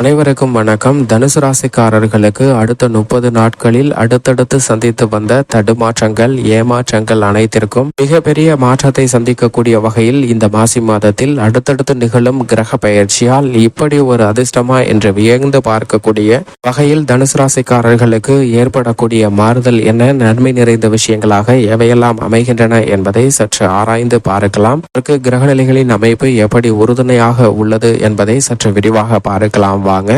அனைவருக்கும் வணக்கம். தனுசு ராசிக்காரர்களுக்கு அடுத்த முப்பது நாட்களில் அடுத்தடுத்து சந்தித்து வந்த தடுமாற்றங்கள் ஏமாற்றங்கள் அனைத்திற்கும் மிகப்பெரிய மாற்றத்தை சந்திக்கக்கூடிய வகையில் இந்த மாசி மாதத்தில் அடுத்தடுத்து நிகழும் கிரக பயிற்சியால் இப்படி ஒரு அதிர்ஷ்டமா என்று வியந்து பார்க்கக்கூடிய வகையில் தனுசு ராசிக்காரர்களுக்கு ஏற்படக்கூடிய மாறுதல் என்ன நன்மை நிறைந்த விஷயங்களாக எவையெல்லாம் அமைகின்றன என்பதை சற்று ஆராய்ந்து பார்க்கலாம். அதற்கு கிரகநிலைகளின் அமைப்பு எப்படி உறுதுணையாக உள்ளது என்பதை சற்று விரிவாக பார்க்கலாம். வாங்க.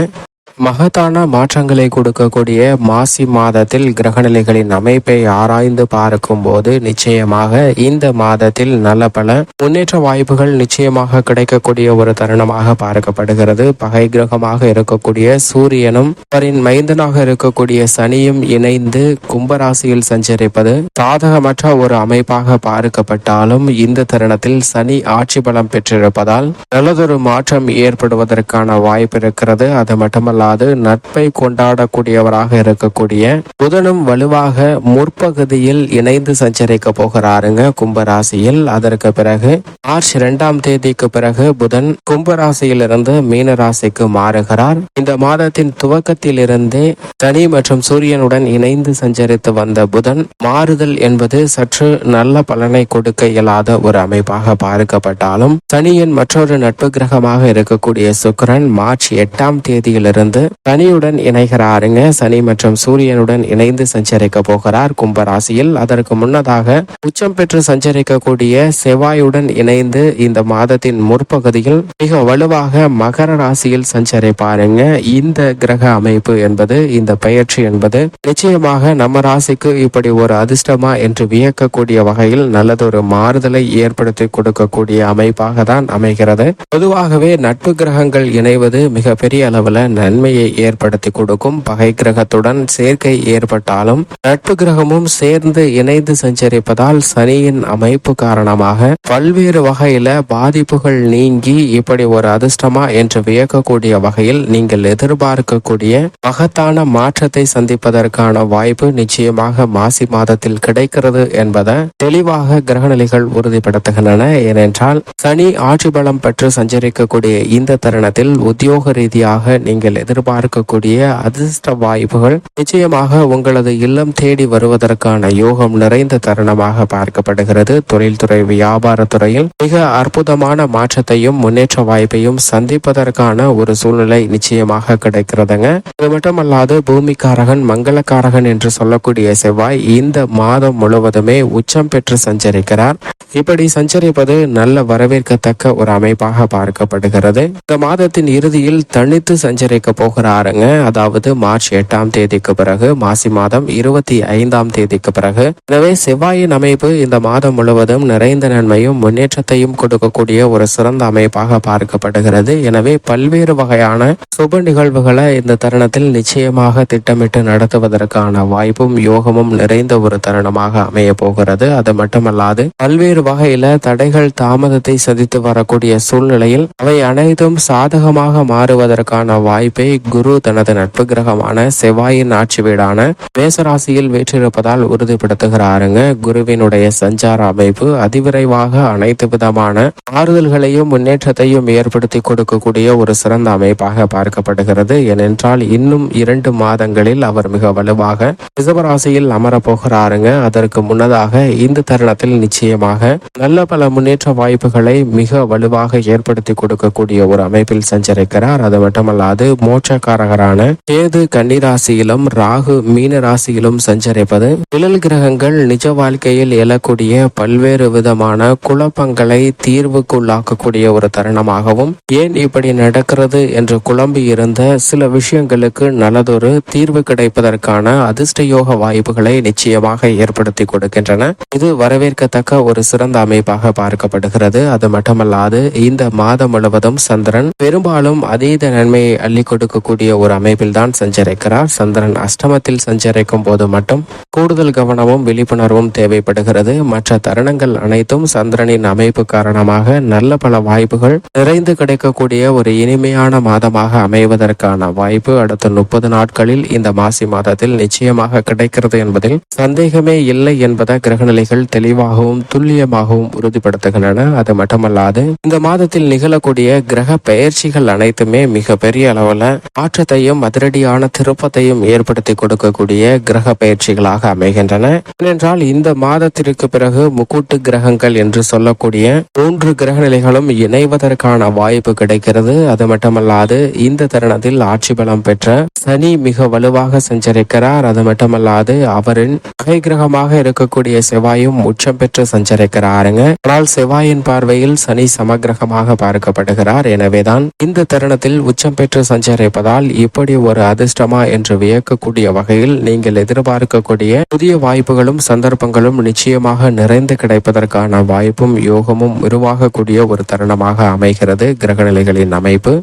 மகத்தான மாற்றங்களை கொடுக்கக்கூடிய மாசி மாதத்தில் கிரகநிலைகளின் அமைப்பை ஆராய்ந்து பார்க்கும் போது நிச்சயமாக இந்த மாதத்தில் நல்ல பல முன்னேற்ற வாய்ப்புகள் நிச்சயமாக கிடைக்கக்கூடிய ஒரு தருணமாக பார்க்கப்படுகிறது. பகை கிரகமாக இருக்கக்கூடிய சூரியனும் அவரின் மைந்தனாக இருக்கக்கூடிய சனியும் இணைந்து கும்பராசியில் சஞ்சரிப்பது சாதகமற்ற ஒரு அமைப்பாக பார்க்கப்பட்டாலும் இந்த தருணத்தில் சனி ஆட்சி பலம் பெற்றிருப்பதால் நல்லதொரு மாற்றம் ஏற்படுவதற்கான வாய்ப்பு இருக்கிறது. அது மட்டுமல்ல அல்லாது நட்பை கொண்டாடக்கூடியவராக இருக்கக்கூடிய புதனும் வலுவாக முற்பகுதியில் இணைந்து சஞ்சரிக்க போகிறாருங்க. கும்பராசியில் அதற்கு பிறகு மார்ச் இரண்டாம் தேதிக்கு பிறகு புதன் கும்பராசியிலிருந்து மீன ராசிக்கு மாறுகிறார். இந்த மாதத்தின் துவக்கத்தில் இருந்தே சனி மற்றும் சூரியனுடன் இணைந்து சஞ்சரித்து வந்த புதன் மாறுதல் என்பது சற்று நல்ல பலனை கொடுக்க இயலாத ஒரு அமைப்பாக பார்க்கப்பட்டாலும் சனியின் மற்றொரு நட்பு கிரகமாக இருக்கக்கூடிய சுக்கிரன் மார்ச் எட்டாம் தேதியிலிருந்து சனியுடன் இணைகிறாருங்க. சனி மற்றும் சூரியனுடன் இணைந்து சஞ்சரிக்க போகிறார் கும்பராசியில். அதற்கு முன்னதாக உச்சம் பெற்று சஞ்சரிக்கக்கூடிய செவ்வாயுடன் இணைந்து இந்த மாதத்தின் முற்பகுதியில் மிக வலுவாக மகர ராசியில் சஞ்சரிப்பாருங்க. இந்த கிரக அமைப்பு என்பது இந்த பயிற்சி என்பது நிச்சயமாக நம்ம ராசிக்கு இப்படி ஒரு அதிர்ஷ்டமா என்று வியக்கக்கூடிய வகையில் நல்லதொரு மாறுதலை ஏற்படுத்தி கொடுக்கக்கூடிய அமைப்பாக தான் அமைகிறது. பொதுவாகவே நட்பு கிரகங்கள் இணைவது மிகப்பெரிய அளவுல நன்மையை ஏற்படுத்தி கொடுக்கும். பகை கிரகத்துடன் சேர்க்கை ஏற்பட்டாலும் நட்பு கிரகமும் சேர்ந்து இணைந்து சஞ்சரிப்பதால் சனியின் அமைப்பு காரணமாக பல்வேறு வகையில பாதிப்புகள் நீங்கி இப்படி ஒரு அதிர்ஷ்டமா என்று வியக்கக்கூடிய வகையில் நீங்கள் எதிர்பார்க்கக்கூடிய மகத்தான மாற்றத்தை சந்திப்பதற்கான வாய்ப்பு நிச்சயமாக மாசி மாதத்தில் கிடைக்கிறது என்பதை தெளிவாக கிரகநிலைகள் உறுதிப்படுத்துகின்றன. ஏனென்றால் சனி ஆட்சி பலம் பெற்று சஞ்சரிக்கக்கூடிய இந்த தருணத்தில் உத்தியோக ரீதியாக நீங்கள் எதிர்பார்க்கக்கூடிய அதிர்ஷ்ட வாய்ப்புகள் நிச்சயமாக உங்களது இல்லம் தேடி வருவதற்கான யோகம் நிறைந்த தருணமாக பார்க்கப்படுகிறது. தொழில்துறை வியாபாரத்துறையில் மிக அற்புதமான மாற்றத்தையும் முன்னேற்ற வாய்ப்பையும் சந்திப்பதற்கான ஒரு சூழ்நிலை நிச்சயமாக கிடைக்கிறதுங்க. அது மட்டுமல்லாது பூமிக்காரகன் மங்களக்காரகன் என்று சொல்லக்கூடிய செவ்வாய் இந்த மாதம் முழுவதுமே உச்சம் பெற்று சஞ்சரிக்கிறார். இப்படி சஞ்சரிப்பது நல்ல வரவேற்கத்தக்க ஒரு அமைப்பாக பார்க்கப்படுகிறது. இந்த மாதத்தின் இறுதியில் தனித்து சஞ்சரிக்க போகிறாருங்க. அதாவது மார்ச் எட்டாம் தேதிக்கு பிறகு மாசி மாதம் இருபத்தி ஐந்தாம் தேதிக்கு பிறகு. எனவே செவ்வாயின் அமைப்பு இந்த மாதம் முழுவதும் நிறைந்த நன்மையும் முன்னேற்றத்தையும் கொடுக்கக்கூடிய ஒரு சிறந்த அமைப்பாக பார்க்கப்படுகிறது. எனவே பல்வேறு வகையான சுப நிகழ்வுகளை இந்த தருணத்தில் நிச்சயமாக திட்டமிட்டு நடத்துவதற்கான வாய்ப்பும் யோகமும் நிறைந்த ஒரு தருணமாக அமைய போகிறது. அது மட்டுமல்லாது பல்வேறு வகையில தடைகள் தாமதத்தை சந்தித்து வரக்கூடிய சூழ்நிலையில் அவை அனைத்தும் சாதகமாக மாறுவதற்கான வாய்ப்பு பே குரு தனது நட்பு கிரகமான செவ்வாயின் ஆட்சி வீடான மேசராசியில் வீற்றிருப்பதால் உறுதிப்படுத்துகிறாருங்க. குருவினுடைய சஞ்சார அமைப்பு அதிவிரைவாக அனைத்து விதமான ஆறுதல்களையும் முன்னேற்றத்தையும் ஏற்படுத்தி கொடுக்கக்கூடிய ஒரு சிறந்த அமைப்பாக பார்க்கப்படுகிறது. ஏனென்றால் இன்னும் இரண்டு மாதங்களில் அவர் மிக வலுவாக ரிசவராசியில் அமரப்போகிறாருங்க. அதற்கு முன்னதாக இந்த தருணத்தில் நிச்சயமாக நல்ல பல முன்னேற்ற வாய்ப்புகளை மிக வலுவாக ஏற்படுத்தி கொடுக்கக்கூடிய ஒரு அமைப்பில் சஞ்சரிக்கிறார். அது மட்டுமல்லாது மோட்சக்காரகரான கேது கன்னிராசியிலும் ராகு மீன ராசியிலும் சஞ்சரிப்பது. நிழல் கிரகங்கள் நிஜ வாழ்க்கையில் எழக்கூடிய பல்வேறு விதமான குழப்பங்களை தீர்வுக்குள்ளாக்கக்கூடிய ஒரு தருணமாகவும் ஏன் இப்படி நடக்கிறது என்று குழம்பி இருந்த சில விஷயங்களுக்கு நல்லதொரு தீர்வு கிடைப்பதற்கான அதிர்ஷ்ட யோக வாய்ப்புகளை நிச்சயமாக ஏற்படுத்தி கொடுக்கின்றன. இது வரவேற்கத்தக்க ஒரு சிறந்த அமைப்பாக பார்க்கப்படுகிறது. அது மட்டுமல்லாது இந்த மாதம் முழுவதும் சந்திரன் பெரும்பாலும் அதீத நன்மையை அள்ளிக்கொண்டு கொடுக்கக்கூடிய ஒரு அமைப்பில் தான் சஞ்சரிக்கிறார். சந்திரன் அஷ்டமத்தில் சஞ்சரிக்கும் போது மட்டும் கூடுதல் கவனமும் விழிப்புணர்வும் தேவைப்படுகிறது. மற்ற தருணங்கள் அனைத்தும் சந்திரனின் அமைப்பு காரணமாக நல்ல பல வாய்ப்புகள் நிறைந்து கிடைக்கக்கூடிய ஒரு இனிமையான மாதமாக அமைவதற்கான வாய்ப்பு அடுத்த முப்பது நாட்களில் இந்த மாசி மாதத்தில் நிச்சயமாக கிடைக்கிறது என்பதில் சந்தேகமே இல்லை என்பதை கிரகநிலைகள் தெளிவாகவும் துல்லியமாகவும் உறுதிப்படுத்துகின்றன. அது மட்டுமல்லாது இந்த மாதத்தில் நிகழக்கூடிய கிரக பெயர்ச்சிகள் அனைத்துமே மிக பெரிய அளவுல மாற்றத்தையும் அதிரடியான திருப்பத்தையும் ஏற்படுத்தி கொடுக்கக்கூடிய கிரக பயிற்சிகளாக அமைகின்றன. ஏனென்றால் இந்த மாதத்திற்கு பிறகு முக்கூட்டு கிரகங்கள் என்று சொல்லக்கூடிய மூன்று கிரக நிலைகளும் இணைவதற்கான வாய்ப்பு கிடைக்கிறது. அது மட்டுமல்லாது இந்த தருணத்தில் ஆட்சி பலம் பெற்ற சனி மிக வலுவாக சஞ்சரிக்கிறார். அது மட்டுமல்லாது அவரின் பகை கிரகமாக இருக்கக்கூடிய செவ்வாயும் உச்சம் பெற்று சஞ்சரிக்கிறாருங்க. ஆனால் செவ்வாயின் பார்வையில் சனி சமகிரகமாக பார்க்கப்படுகிறார். எனவேதான் இந்த தருணத்தில் உச்சம் பெற்று சஞ்சரிப்பதால் இப்படி ஒரு அதிர்ஷ்டமா என்று வியக்கக்கூடிய வகையில் நீங்கள் எதிர்பார்க்கக்கூடிய புதிய வாய்ப்புகளும் சந்தர்ப்பங்களும் நிச்சயமாக நிறைந்து கிடைப்பதற்கான வாய்ப்பும் யோகமும் உருவாகக்கூடிய ஒரு தருணமாக அமைகிறது. கிரகநிலைகளின் அமைப்பு.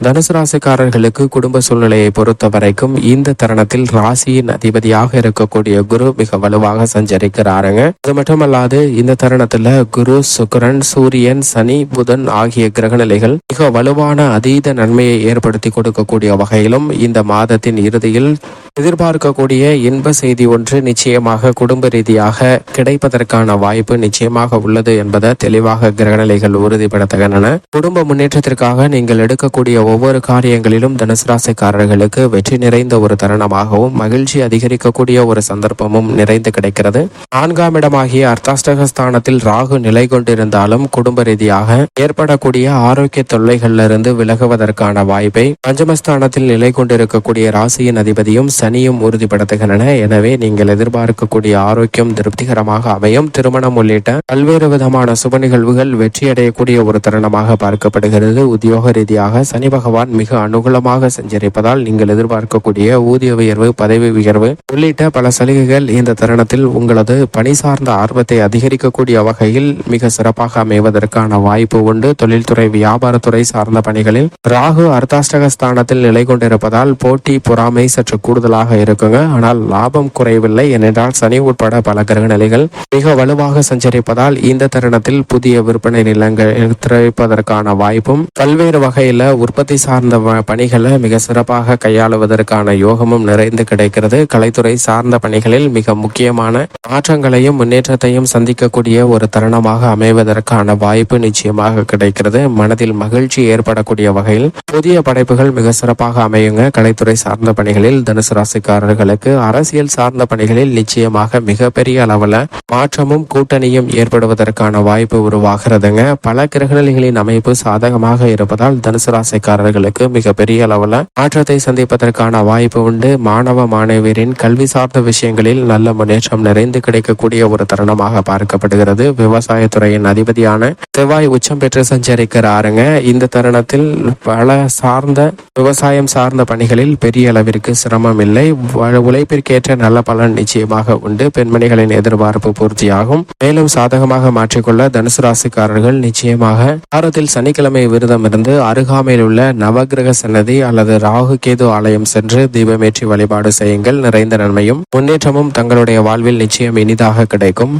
தனுசு ராசிக்காரர்களுக்கு குடும்ப சூழ்நிலையை பொறுத்த வரைக்கும் இந்த தருணத்தில் ராசியின் அதிபதியாக இருக்கக்கூடிய குரு மிக வலுவாக சஞ்சரிக்கிறாருங்க. அது மட்டுமல்லாது இந்த தருணத்துல குரு சுக்கிரன் சூரியன் சனி புதன் ஆகிய கிரகநிலைகள் மிக வலுவான அதீத நன்மையை ஏற்படுத்தி கொடுக்கக்கூடிய வகையிலும் இந்த மாதத்தின் இறுதியில் எதிர்பார்க்கக்கூடிய இன்ப செய்தி ஒன்று நிச்சயமாக குடும்ப ரீதியாக கிடைப்பதற்கான வாய்ப்பு நிச்சயமாக உள்ளது என்பதை தெளிவாக கிரகநிலைகள் உறுதிப்படுத்துகின்றன. குடும்ப முன்னேற்றத்திற்காக நீங்கள் எடுக்கக்கூடிய ஒவ்வொரு காரியங்களிலும் தனுசு ராசிக்காரர்களுக்கு வெற்றி நிறைந்த ஒரு தருணமாகவும் மகிழ்ச்சி அதிகரிக்கக்கூடிய ஒரு சந்தர்ப்பமும் நிறைந்து கிடைக்கிறது. நான்காம் இடமாகிய அர்த்தாஷ்டகஸ்தானத்தில் ராகு நிலை கொண்டிருந்தாலும் குடும்ப ரீதியாக ஏற்படக்கூடிய ஆரோக்கிய தொல்லைகளிலிருந்து விலகுவதற்கான வாய்ப்பை பஞ்சமஸ்தானத்தில் நிலை கொண்டிருக்கக்கூடிய ராசியின் அதிபதியும் சனியும் உறுதிப்படுத்துகின்றன எனவே நீங்கள் எதிர்பார்க்கக்கூடிய ஆரோக்கியம் திருப்திகரமாக அமையும். திருமணம் உள்ளிட்ட பல்வேறு விதமான சுப நிகழ்வுகள் வெற்றியடையக்கூடிய ஒரு தருணமாக பார்க்கப்படுகிறது. உத்தியோக ரீதியாக சனி பகவான் மிக அனுகூலமாக சஞ்சரிப்பதால் நீங்கள் எதிர்பார்க்கக்கூடிய ஊதிய உயர்வு பதவி உயர்வு உள்ளிட்ட பல சலுகைகள் இந்த தருணத்தில் உங்களது பணி சார்ந்த ஆர்வத்தை அதிகரிக்கக்கூடிய வகையில் மிக சிறப்பாக அமைவதற்கான வாய்ப்பு உண்டு. தொழில்துறை வியாபாரத்துறை சார்ந்த பணிகளில் ராகு அர்த்தாஷ்டக ஸ்தானத்தில் நிலை கொண்டிருப்பதால் போட்டி பொறாமை சற்று கூடுதல் கூடுதலாக இருக்குங்க. ஆனால் லாபம் குறையவில்லை. ஏனென்றால் சனி உட்பட பல கிரக நிலைகள் மிக வலுவாக சஞ்சரிப்பதால் இந்த தருணத்தில் புதிய விற்பனை நிலங்கள் திறப்பதற்கான வாய்ப்பும் பல்வேறு வகையில உற்பத்தி சார்ந்த பணிகளை மிக சிறப்பாக கையாளுவதற்கான யோகமும் நிறைந்து கிடைக்கிறது. கலைத்துறை சார்ந்த பணிகளில் மிக முக்கியமான மாற்றங்களையும் முன்னேற்றத்தையும் சந்திக்கக்கூடிய ஒரு தருணமாக அமைவதற்கான வாய்ப்பு நிச்சயமாக கிடைக்கிறது. மனதில் மகிழ்ச்சி ஏற்படக்கூடிய வகையில் புதிய படைப்புகள் மிக சிறப்பாக அமையுங்க. கலைத்துறை சார்ந்த பணிகளில் தனுசு ராசிக்காரர்களுக்கு அரசியல் சார்ந்த பணிகளில் நிச்சயமாக மிகப்பெரிய அளவில் மாற்றமும் கூட்டணியும் ஏற்படுவதற்கான வாய்ப்பு உருவாகிறதுங்க. பல கிரகநிலைகளின் அமைப்பு சாதகமாக இருப்பதால் தனுசு ராசிக்காரர்களுக்கு மிகப்பெரிய அளவுல மாற்றத்தை சந்திப்பதற்கான வாய்ப்பு உண்டு. மாணவ மாணவியரின் கல்வி சார்ந்த விஷயங்களில் நல்ல முன்னேற்றம் நிறைந்து கிடைக்கக்கூடிய ஒரு தருணமாக பார்க்கப்படுகிறது. விவசாயத்துறையின் அதிபதியான செவ்வாய் உச்சம் பெற்று சஞ்சரிக்கிறாருங்க. இந்த தருணத்தில் பல சார்ந்த விவசாயம் சார்ந்த பணிகளில் பெரிய அளவிற்கு சிரமம் இல்லை. இல்லை. உழைப்பிற்கேற்ற நல்ல பலன் நிச்சயமாக உண்டு. பெண்மணிகளின் எதிர்பார்ப்பு பூர்த்தியாகும். மேலும் சாதகமாக மாற்றிக்கொள்ள தனுசு ராசிக்காரர்கள் நிச்சயமாக வாரத்தில் சனிக்கிழமை விரதம் இருந்து அருகாமையில் உள்ள நவகிரக சன்னதி அல்லது ராகு கேது ஆலயம் சென்று தீபமேற்றி வழிபாடு செய்யுங்கள். நிறைந்த நன்மையும் முன்னேற்றமும் தங்களுடைய வாழ்வில் நிச்சயம் இனிதாக கிடைக்கும்.